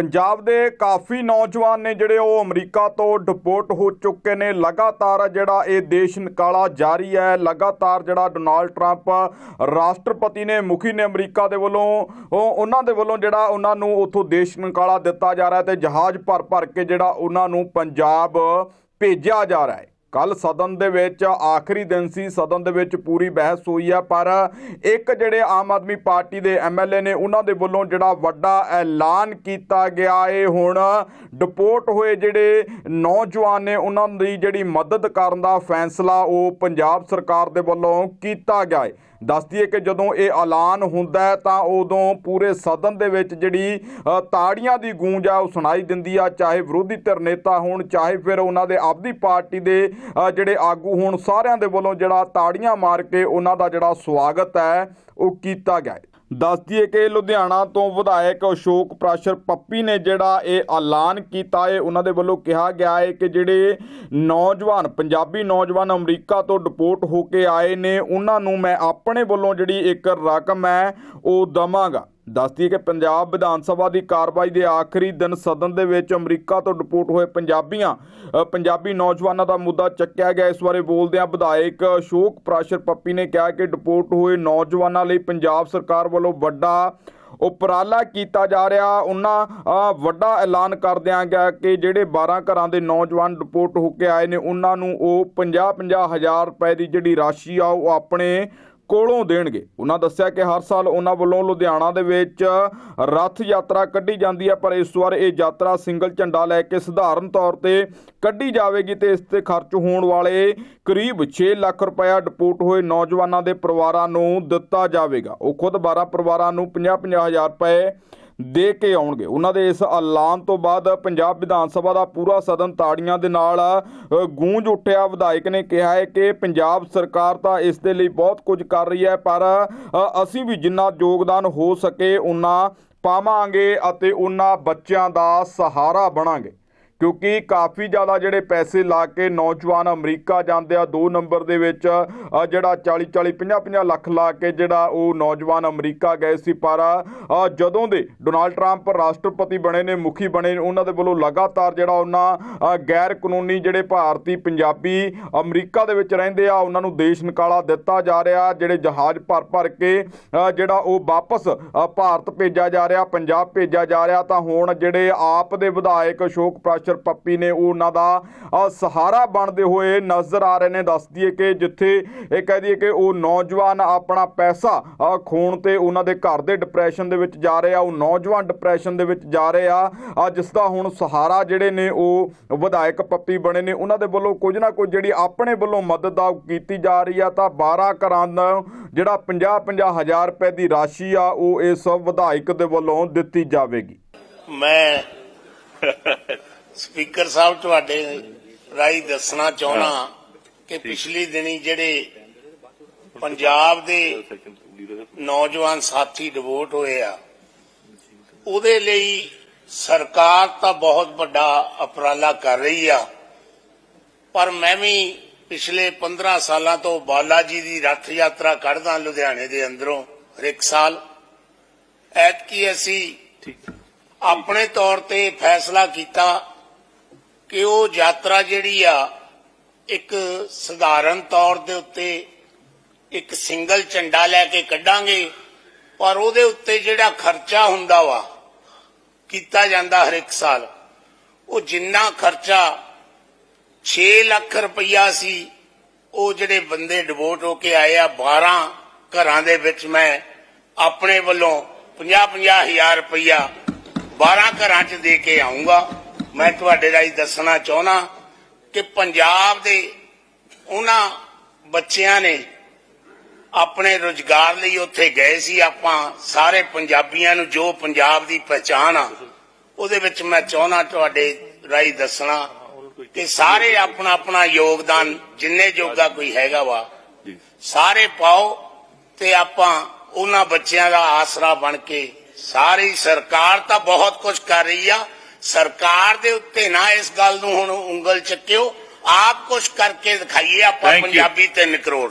ਪੰਜਾਬ ਦੇ ਕਾਫੀ ਨੌਜਵਾਨ ਨੇ ਜਿਹੜੇ ਉਹ ਅਮਰੀਕਾ ਤੋਂ ਡਿਪੋਰਟ ਹੋ ਚੁੱਕੇ ਨੇ। ਲਗਾਤਾਰ ਜਿਹੜਾ ਇਹ ਦੇਸ਼ ਨਿਕਾਲਾ ਜਾਰੀ ਹੈ, ਲਗਾਤਾਰ ਜਿਹੜਾ ਡੋਨਾਲਡ ਟਰੰਪ ਰਾਸ਼ਟਰਪਤੀ ਨੇ, ਮੁਖੀ ਨੇ ਅਮਰੀਕਾ ਦੇ ਵੱਲੋਂ, ਉਹ ਉਹਨਾਂ ਦੇ ਵੱਲੋਂ ਜਿਹੜਾ ਉਹਨਾਂ ਨੂੰ ਉੱਥੋਂ ਦੇਸ਼ ਨਿਕਾਲਾ ਦਿੱਤਾ ਜਾ ਰਿਹਾ ਤੇ ਜਹਾਜ਼ ਭਰ ਭਰ ਕੇ ਜਿਹੜਾ ਉਹਨਾਂ ਨੂੰ ਪੰਜਾਬ ਭੇਜਿਆ ਜਾ ਰਿਹਾ ਹੈ। ਕੱਲ ਸਦਨ ਦੇ ਵਿੱਚ, ਆਖਰੀ ਦਿਨ ਸੀ, ਸਦਨ ਦੇ ਵਿੱਚ ਪੂਰੀ ਬਹਿਸ ਹੋਈ ਹੈ ਪਰ ਇੱਕ ਜਿਹੜੇ ਆਮ ਆਦਮੀ ਪਾਰਟੀ ਦੇ ਐਮਐਲਏ ਨੇ, ਉਹਨਾਂ ਦੇ ਵੱਲੋਂ ਜਿਹੜਾ ਵੱਡਾ ਐਲਾਨ ਕੀਤਾ ਗਿਆ ਏ, ਹੁਣ ਡਿਪੋਰਟ ਹੋਏ ਜਿਹੜੇ ਨੌਜਵਾਨ ਨੇ, ਉਹਨਾਂ ਦੀ ਜਿਹੜੀ ਮਦਦ ਕਰਨ ਦਾ ਫੈਸਲਾ ਉਹ ਪੰਜਾਬ ਸਰਕਾਰ ਦੇ ਵੱਲੋਂ ਕੀਤਾ ਗਿਆ ਏ। ਦੱਸ ਦਈਏ ਕਿ ਜਦੋਂ ਇਹ ਐਲਾਨ ਹੁੰਦਾ ਹੈ ਤਾਂ ਉਦੋਂ ਪੂਰੇ ਸਦਨ ਦੇ ਵਿੱਚ ਜਿਹੜੀ ਤਾੜੀਆਂ ਦੀ ਗੂੰਜ ਆ, ਉਹ ਸੁਣਾਈ ਦਿੰਦੀ ਆ, ਚਾਹੇ ਵਿਰੋਧੀ ਧਿਰ ਨੇਤਾ ਹੋਣ, ਚਾਹੇ ਫਿਰ ਉਹਨਾਂ ਦੇ ਆਪਦੀ ਪਾਰਟੀ ਦੇ ਜਿਹੜੇ ਆਗੂ ਹੋਣ, ਸਾਰਿਆਂ ਦੇ ਵੱਲੋਂ ਜਿਹੜਾ ਤਾੜੀਆਂ ਮਾਰ ਕੇ ਉਹਨਾਂ ਦਾ ਜਿਹੜਾ ਸਵਾਗਤ ਹੈ, ਉਹ ਕੀਤਾ ਗਿਆ ਦੱਸ ਦਈਏ ਕਿ ਲੁਧਿਆਣਾ ਤੋਂ ਵਿਧਾਇਕ ਅਸ਼ੋਕ ਪ੍ਰਾਸ਼ਰ ਪੱਪੀ ਨੇ ਜਿਹੜਾ ਇਹ ਐਲਾਨ ਕੀਤਾ ਹੈ, ਉਹਨਾਂ ਦੇ ਵੱਲੋਂ ਕਿਹਾ ਗਿਆ ਹੈ ਕਿ ਜਿਹੜੇ ਨੌਜਵਾਨ, ਪੰਜਾਬੀ ਨੌਜਵਾਨ ਅਮਰੀਕਾ ਤੋਂ ਡਿਪੋਰਟ ਹੋ ਕੇ ਆਏ ਨੇ, ਉਹਨਾਂ ਨੂੰ ਮੈਂ ਆਪਣੇ ਵੱਲੋਂ ਜਿਹੜੀ ਇੱਕ ਰਕਮ ਹੈ, ਉਹ ਦਵਾਂਗਾ। ਦੱਸਦੀ ਹੈ ਕਿ ਪੰਜਾਬ ਵਿਧਾਨ ਸਭਾ ਦੀ ਕਾਰਵਾਈ ਦੇ ਆਖਰੀ ਦਿਨ ਸਦਨ ਦੇ ਵਿੱਚ ਅਮਰੀਕਾ ਤੋਂ ਡਿਪੋਰਟ ਹੋਏ ਪੰਜਾਬੀਆਂ ਪੰਜਾਬੀ ਨੌਜਵਾਨਾਂ ਦਾ ਮੁੱਦਾ ਚੱਕਿਆ ਗਿਆ। ਇਸ ਬਾਰੇ ਬੋਲਦਿਆਂ ਵਿਧਾਇਕ ਅਸ਼ੋਕ ਪ੍ਰਾਸ਼ਰ ਪੱਪੀ ਨੇ ਕਿਹਾ ਕਿ ਡਿਪੋਰਟ ਹੋਏ ਨੌਜਵਾਨਾਂ ਲਈ ਪੰਜਾਬ ਸਰਕਾਰ ਵੱਲੋਂ ਵੱਡਾ ਉਪਰਾਲਾ ਕੀਤਾ ਜਾ ਰਿਹਾ। ਉਹਨਾਂ ਵੱਡਾ ਐਲਾਨ ਕਰ ਦਿਆਂ ਗਿਆ ਕਿ ਜਿਹੜੇ 12 ਘਰਾਂ ਦੇ ਨੌਜਵਾਨ ਡਿਪੋਰਟ ਹੋ ਕੇ ਆਏ ਨੇ, ਉਹਨਾਂ ਨੂੰ ਉਹ 50-50 ਹਜ਼ਾਰ ਰੁਪਏ ਦੀ ਜਿਹੜੀ ਰਾਸ਼ੀ ਆ, ਉਹ ਆਪਣੇ ਕੋਲੋਂ ਦੇਣਗੇ। ਉਹਨਾਂ ਦੱਸਿਆ ਕਿ ਹਰ ਸਾਲ ਉਹਨਾਂ ਵੱਲੋਂ ਲੁਧਿਆਣਾ ਦੇ ਵਿੱਚ ਰੱਥ ਯਾਤਰਾ ਕੱਢੀ ਜਾਂਦੀ ਹੈ, ਪਰ ਇਸ ਵਾਰ ਇਹ ਯਾਤਰਾ ਸਿੰਗਲ ਝੰਡਾ ਲੈ ਕੇ ਸਧਾਰਨ ਤੌਰ ਤੇ ਕੱਢੀ ਜਾਵੇਗੀ ਤੇ ਇਸ ਤੇ ਖਰਚ ਹੋਣ ਵਾਲੇ ਕਰੀਬ 6 ਲੱਖ ਰੁਪਇਆ ਡਿਪੋਰਟ ਹੋਏ ਨੌਜਵਾਨਾਂ ਦੇ ਪਰਿਵਾਰਾਂ ਨੂੰ ਦਿੱਤਾ ਜਾਵੇਗਾ। ਉਹ ਖੁਦ 12 ਪਰਿਵਾਰਾਂ ਨੂੰ 50-50 ਹਜ਼ਾਰ ਰੁਪਏ ਦੇ ਕੇ ਆਉਣਗੇ। ਉਹਨਾਂ ਦੇ ਇਸ ਐਲਾਨ ਤੋਂ ਬਾਅਦ ਪੰਜਾਬ ਵਿਧਾਨ ਸਭਾ ਦਾ ਪੂਰਾ ਸਦਨ ਤਾੜੀਆਂ ਦੇ ਨਾਲ ਗੂੰਜ ਉੱਠਿਆ। ਵਿਧਾਇਕ ਨੇ ਕਿਹਾ ਹੈ ਕਿ ਪੰਜਾਬ ਸਰਕਾਰ ਤਾਂ ਇਸ ਦੇ ਲਈ ਬਹੁਤ ਕੁਝ ਕਰ ਰਹੀ ਹੈ, ਪਰ ਅਸੀਂ ਵੀ ਜਿੰਨਾ ਯੋਗਦਾਨ ਹੋ ਸਕੇ ਉਨਾ ਪਾਵਾਂਗੇ ਅਤੇ ਉਹਨਾਂ ਬੱਚਿਆਂ ਦਾ ਸਹਾਰਾ ਬਣਾਂਗੇ। ਕਿਉਂਕਿ ਕਾਫੀ ਜ਼ਿਆਦਾ ਜਿਹੜੇ ਪੈਸੇ ਲਾ ਕੇ ਨੌਜਵਾਨ ਅਮਰੀਕਾ ਜਾਂਦੇ ਆ, ਦੋ ਨੰਬਰ ਦੇ ਵਿੱਚ ਜਿਹੜਾ 40 40 50 50 ਲੱਖ ਲਾ ਕੇ ਜਿਹੜਾ ਉਹ ਨੌਜਵਾਨ ਅਮਰੀਕਾ ਗਏ ਸੀ। ਪਰ ਜਦੋਂ ਦੇ ਡੋਨਾਲਡ ਟਰੰਪ ਰਾਸ਼ਟਰਪਤੀ ਬਣੇ ਨੇ, ਮੁਖੀ ਬਣੇ ਉਹਨਾਂ ਦੇ ਵੱਲੋਂ ਲਗਾਤਾਰ ਜਿਹੜਾ ਉਹਨਾਂ ਗੈਰ ਕਾਨੂੰਨੀ ਜਿਹੜੇ ਭਾਰਤੀ ਪੰਜਾਬੀ ਅਮਰੀਕਾ ਦੇ ਵਿੱਚ ਰਹਿੰਦੇ ਆ, ਉਹਨਾਂ ਨੂੰ ਦੇਸ਼ ਨਿਕਾਲਾ ਦਿੱਤਾ ਜਾ ਰਿਹਾ, ਜਿਹੜੇ ਜਹਾਜ਼ ਭਰ ਭਰ ਕੇ ਜਿਹੜਾ ਉਹ ਵਾਪਸ ਭਾਰਤ ਭੇਜਿਆ ਜਾ ਰਿਹਾ, ਪੰਜਾਬ ਭੇਜਿਆ ਜਾ ਰਿਹਾ, ਤਾਂ ਹੁਣ ਜਿਹੜੇ ਆਪ ਦੇ ਵਿਧਾਇਕ ਅਸ਼ੋਕ ਪ੍ਰਾਸ਼ਰ ਪੱਪੀ ਨੇ ਉਹਨਾਂ ਦਾ ਸਹਾਰਾ ਬਣਦੇ ਹੋਏ ਨਜ਼ਰ ਆ ਰਹੇ ਨੇ। ਦੱਸਦੀ ਦਈਏ ਕਿ ਜਿੱਥੇ ਇਹ ਕਹਿ ਦਈਏ ਕਿ ਉਹ ਨੌਜਵਾਨ ਆਪਣਾ ਪੈਸਾ ਖੋਣ ਤੇ ਉਹਨਾਂ ਦੇ ਘਰ ਦੇ ਡਿਪਰੈਸ਼ਨ ਦੇ ਵਿੱਚ ਜਾ ਰਹੇ ਆ, ਉਹ ਨੌਜਵਾਨ ਡਿਪਰੈਸ਼ਨ ਦੇ ਵਿੱਚ ਜਾ ਰਹੇ ਆ ਜਿਸ ਦਾ ਹੁਣ ਸਹਾਰਾ ਜਿਹੜੇ ਨੇ ਉਹ ਵਿਧਾਇਕ ਪੱਪੀ ਬਣੇ ਨੇ। ਉਹਨਾਂ ਦੇ ਵੱਲੋਂ ਕੁਝ ਨਾ ਕੁਝ ਜਿਹੜੀ ਆਪਣੇ ਵੱਲੋਂ ਮਦਦ ਆ, ਉਹ ਕੀਤੀ ਜਾ ਰਹੀ ਆ। ਤਾਂ 12 ਘਰਾਂ ਦਾ ਜਿਹੜਾ 50 50 ਹਜ਼ਾਰ ਰੁਪਏ ਦੀ ਰਾਸ਼ੀ ਆ, ਉਹ ਇਸ ਵਿਧਾਇਕ ਦੇ ਵੱਲੋਂ ਦਿੱਤੀ ਜਾਵੇਗੀ। ਮੈਂ ਸਪੀਕਰ ਸਾਹਿਬ ਤੁਹਾਡੇ ਰਾਹੀਂ ਦੱਸਣਾ ਚਾਹਣਾ ਕਿ ਪਿਛਲੀ ਦਿਨੀ ਜਿਹੜੇ ਪੰਜਾਬ ਦੇ ਨੌਜਵਾਨ ਸਾਥੀ ਡਿਵੋਟ ਹੋਏ ਆ ਉਹਦੇ ਲਈ ਸਰਕਾਰ ਤਾਂ ਬਹੁਤ ਵੱਡਾ ਉਪਰਾਲਾ ਕਰ ਰਹੀ ਆ। ਪਰ ਮੈਂ ਵੀ ਪਿਛਲੇ 15 ਸਾਲਾਂ ਤੋਂ ਬਾਲਾ ਜੀ ਦੀ ਰੱਥ ਯਾਤਰਾ ਕੱਢਦਾ ਲੁਧਿਆਣੇ ਦੇ ਅੰਦਰੋਂ ਹਰ ਇੱਕ ਸਾਲ। ਐਤਕੀ ਅਸੀਂ ਆਪਣੇ ਤੌਰ ਤੇ ਫੈਸਲਾ ਕੀਤਾ ਕਿ ਉਹ ਯਾਤਰਾ ਜਿਹੜੀ ਆ, ਇੱਕ ਸਧਾਰਨ ਤੌਰ ਦੇ ਉੱਤੇ ਇੱਕ ਸਿੰਗਲ ਝੰਡਾ ਲੈ ਕੇ ਕੱਢਾਂਗੇ, ਪਰ ਉਹਦੇ ਉੱਤੇ ਜਿਹੜਾ ਖਰਚਾ ਹੁੰਦਾ ਵਾ, ਕੀਤਾ ਜਾਂਦਾ ਹਰ ਇੱਕ ਸਾਲ, ਉਹ ਜਿੰਨਾ ਖਰਚਾ 6 ਲੱਖ ਰੁਪਈਆ ਸੀ, ਉਹ ਜਿਹੜੇ ਬੰਦੇ ਡਿਵੋਟ ਹੋ ਕੇ ਆਏ ਆ 12 ਘਰਾਂ ਦੇ ਵਿੱਚ ਮੈਂ ਆਪਣੇ ਵੱਲੋਂ 50-50 ਹਜ਼ਾਰ ਰੁਪਈਆ 12 ਘਰਾਂ 'ਚ ਦੇ ਕੇ ਆਉਂਗਾ ਮੈਂ ਤੁਹਾਡੇ ਰਾਹੀਂ ਦੱਸਣਾ ਚਾਹਣਾ ਕਿ ਪੰਜਾਬ ਦੇ ਉਹਨਾਂ ਬੱਚਿਆਂ ਨੇ ਆਪਣੇ ਰੋਜ਼ਗਾਰ ਲਈ ਉੱਥੇ ਗਏ ਸੀ। ਆਪਾਂ ਸਾਰੇ ਪੰਜਾਬੀਆਂ ਨੂੰ ਜੋ ਪੰਜਾਬ ਦੀ ਪਛਾਣ ਆ ਉਹਦੇ ਵਿੱਚ ਮੈਂ ਚਾਹਣਾ ਤੁਹਾਡੇ ਰਾਹੀਂ ਦੱਸਣਾ ਕਿ ਸਾਰੇ ਆਪਣਾ ਆਪਣਾ ਯੋਗਦਾਨ ਜਿੰਨੇ ਜੋਗਾ ਕੋਈ ਹੈਗਾ ਵਾ ਸਾਰੇ ਪਾਓ ਤੇ ਆਪਾਂ ਉਹਨਾਂ ਬੱਚਿਆਂ ਦਾ ਆਸਰਾ ਬਣ ਕੇ ਸਾਰੀ ਸਰਕਾਰ ਤਾਂ ਬਹੁਤ ਕੁਝ ਕਰ ਰਹੀ ਆ। ਸਰਕਾਰ ਦੇ ਉੱਤੇ ਨਾ ਇਸ ਗੱਲ ਨੂੰ ਹੁਣ ਉਂਗਲ ਚੱਕਿਓ ਆਪ ਕੁਝ ਕਰਕੇ ਦਿਖਾਈਏ ਆਪਾਂ Thank you. ਪੰਜਾਬੀ ਤਿੰਨ ਕਰੋੜ